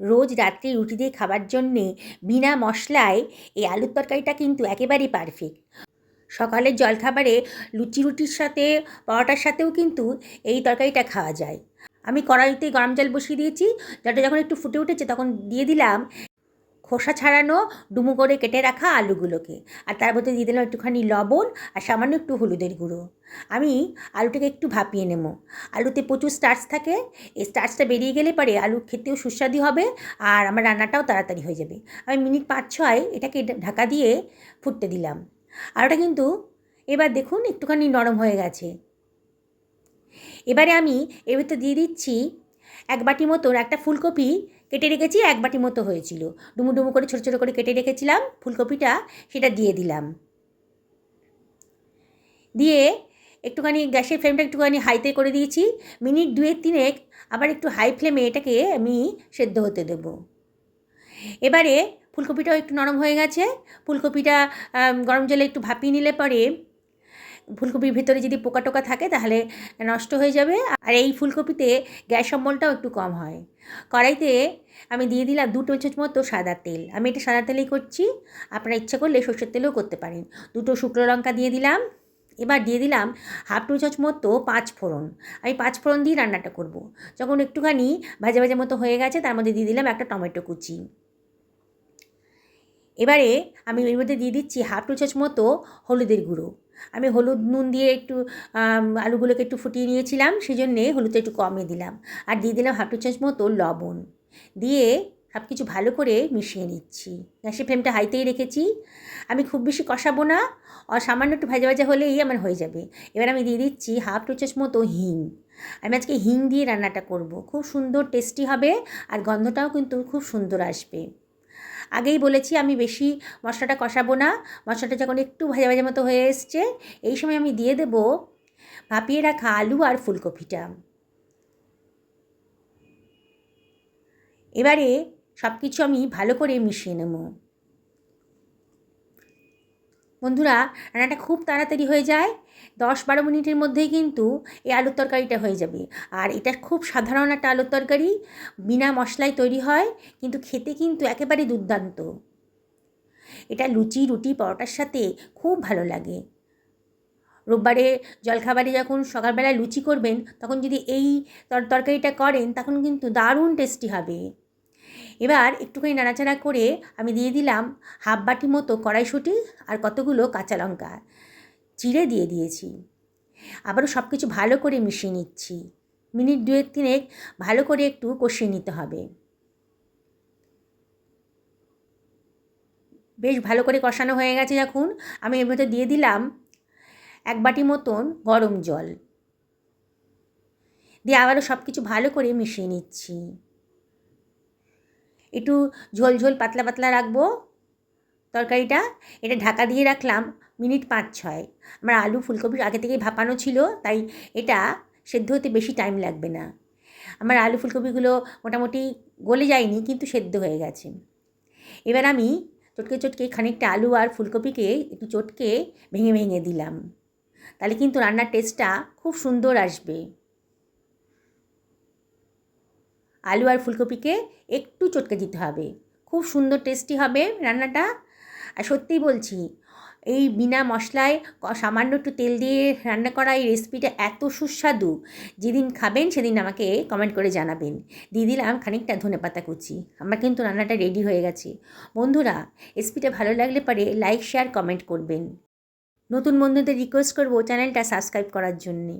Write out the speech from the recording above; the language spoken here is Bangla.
রোজ রাত্রে রুটি দিয়ে খাবার জন্যে বিনা মশলায় এই আলুর তরকারিটা কিন্তু একেবারেই পারফেক্ট সকালের জলখাবারে লুচি রুটির সাথে, পরোটার সাথেও কিন্তু এই তরকারিটা খাওয়া যায়। আমি কড়াইতে গরম জল বসিয়ে দিয়েছি, জলটা যখন একটু ফুটে উঠেছে তখন দিয়ে দিলাম খোসা ছাড়ানো, ডুমো করে কেটে রাখা আলুগুলোকে। আর তার মধ্যে দিয়ে দিলাম একটুখানি লবণ আর সামান্য একটু হলুদের গুঁড়ো। আমি আলুটাকে একটু ভাপিয়ে নেব। আলুতে প্রচুর স্টার্চ থাকে। এই স্টার্চটা বেরিয়ে গেলে পরে আলু খেতেও সুস্বাদু হবে আর আমার রান্নাটাও তাড়াতাড়ি হয়ে যাবে। আমি মিনিট পাঁচ ছয় এটাকে ঢাকা দিয়ে ফুটতে দিলাম। আর ওটা কিন্তু এবার দেখুন একটুখানি নরম হয়ে গেছে। এবারে আমি এর ভিতরে দিয়ে দিচ্ছি এক বাটি মতন একটা ফুলকপি কেটে রেখেছি, এক বাটি মতো হয়েছিল। ডুমু ডুমু করে ছোটো ছোটো করে কেটে রেখেছিলাম, ফুলকপিটা সেটা দিয়ে দিলাম। দিয়ে একটুখানি গ্যাসের ফ্লেমটা একটুখানি হাইতে করে দিয়েছি, মিনিট দুয়েক তিনেক আবার একটু হাই ফ্লেমে এটাকে আমি সেদ্ধ হতে দেব। এবারে ফুলকপিটাও একটু নরম হয়ে গেছে, ফুলকপিটা গরম জলে একটু ভাপিয়ে নিলে পরে ফুলকপির ভেতরে যদি পোকা টোকা থাকে, তাহলে নষ্ট হয়ে যাবে। আর এই ফুলকপিতে গ্যাস অম্বলটাও একটু কম হয়। কড়াইতে আমি দিয়ে দিলাম দু চামচ মতো সাদা তেল। আমি এটা সাদা তেলেই করছি। আপনারা ইচ্ছা করলে সর্ষের তেলেও করতে পারেন। দুটো শুকনো লঙ্কা দিয়ে দিলাম। এবার দিয়ে দিলাম হাফ টু চামচ মতো পাঁচ ফোড়ন। আমি পাঁচ ফোড়ন দিয়ে রান্নাটা করব। যখন একটুখানি ভাজা ভাজা মতো হয়ে গেছে, তার মধ্যে দিয়ে দিলাম একটা টমেটো কুচি। এবারে আমি এর মধ্যে দিয়ে দিচ্ছি হাফ টু চামচ মতো হলুদের গুঁড়ো। আমি হলুদ, নুন দিয়ে একটু আলুগুলোকে একটু ফুটিয়ে নিয়েছিলাম সেই জন্যে হলুদটা একটু কমিয়ে দিলাম। আর দিয়ে দিলাম হাফ টু চামচ মতো লবণ। দিয়ে সব কিছু ভালো করে মিশিয়ে নিচ্ছি। গ্যাসের ফ্লেমটা হাইতেই রেখেছি। আমি খুব বেশি কষাবো না আর সামান্য একটু ভাজা ভাজা হলেই আমার হয়ে যাবে। এবার আমি দিয়ে দিচ্ছি হাফ টু চামচ মতো হিং। আমি আজকে হিং দিয়ে রান্নাটা করব। খুব সুন্দর টেস্টি হবে, আর গন্ধটাও কিন্তু খুব সুন্দর আসবে। আগেই বলেছি আমি বেশি মশলাটা কষাবো না। মশলাটা যখন একটু ভাজা ভাজা মতো হয়ে এসছে, এই সময় আমি দিয়ে দেব ভাপিয়ে রাখা আলু আর ফুলকপিটা। এবারে সব কিছু আমি ভালো করে মিশিয়ে নেব। বন্ধুরা, রান্নাটা খুব তাড়াতাড়ি হয়ে যায়। দশ বারো মিনিটের মধ্যেই কিন্তু এই আলুর তরকারিটা হয়ে যাবে। আর এটা খুব সাধারণ একটা আলুর তরকারি। বিনা মশলায় তৈরি হয়, কিন্তু খেতে কিন্তু একেবারে দুর্দান্ত। এটা লুচি, রুটি, পরোটার সাথে খুব ভালো লাগে। রোববারে জলখাবারে যখন সকালবেলায় লুচি করবেন, তখন যদি এই তরকারিটা করেন, তখন কিন্তু দারুণ টেস্টি হবে। এবার একটুখানি নাড়াচাড়া করে আমি দিয়ে দিলাম হাফ বাটি মতো কড়াইশুঁটি আর কতগুলো কাঁচা লঙ্কা। চিড়ে দিয়ে দিয়েছি। আবারও সব কিছু ভালো করে মিশিয়ে নিচ্ছি। মিনিট দুয়েক তিনেক ভালো করে একটু কষিয়ে নিতে হবে। বেশ ভালো করে কষানো হয়ে গেছে যখন। আমি এর মধ্যে দিয়ে দিলাম এক বাটি মতন গরম জল। দিয়ে আবারও সব কিছু ভালো করে মিশিয়ে নিচ্ছি। একটু ঝোল ঝোল পাতলা পাতলা রাখব তরকারিটা। এটা ঢাকা দিয়ে রাখলাম মিনিট পাঁচ ছয় আমার আলু ফুলকপি আগে থেকেই ভাপানো ছিল, তাই এটা সেদ্ধ হতে বেশি টাইম লাগবে না। আমার আলু ফুলকপিগুলো মোটামুটি গলে যায়নি, কিন্তু সেদ্ধ হয়ে গেছে। এবার আমি চটকে চটকে খানিকটা আলু আর ফুলকপিকে একটু চটকে ভেঙে ভেঙে দিলাম। তাহলে কিন্তু রান্নার টেস্টটা খুব সুন্দর আসবে। আলু আর ফুলকপিকে একটু চটকে দিতে হবে। খুব সুন্দর টেস্টি হবে রান্নাটা। আর সত্যিই বলছি, এই বিনা মশলায় সামান্য একটু তেল দিয়ে রান্না করা এই রেসিপিটা এত সুস্বাদু। যেদিন খাবেন সেদিন আমাকে কমেন্ট করে জানাবেন। দিয়ে দিলাম খানিকটা ধনে পাতা কুচি। আমার কিন্তু রান্নাটা রেডি হয়ে গেছে। বন্ধুরা রেসিপিটা ভালো লাগলে পরে লাইক শেয়ার কমেন্ট করবেন। নতুন বন্ধুদের রিকোয়েস্ট করব চ্যানেলটা সাবস্ক্রাইব করার জন্যে।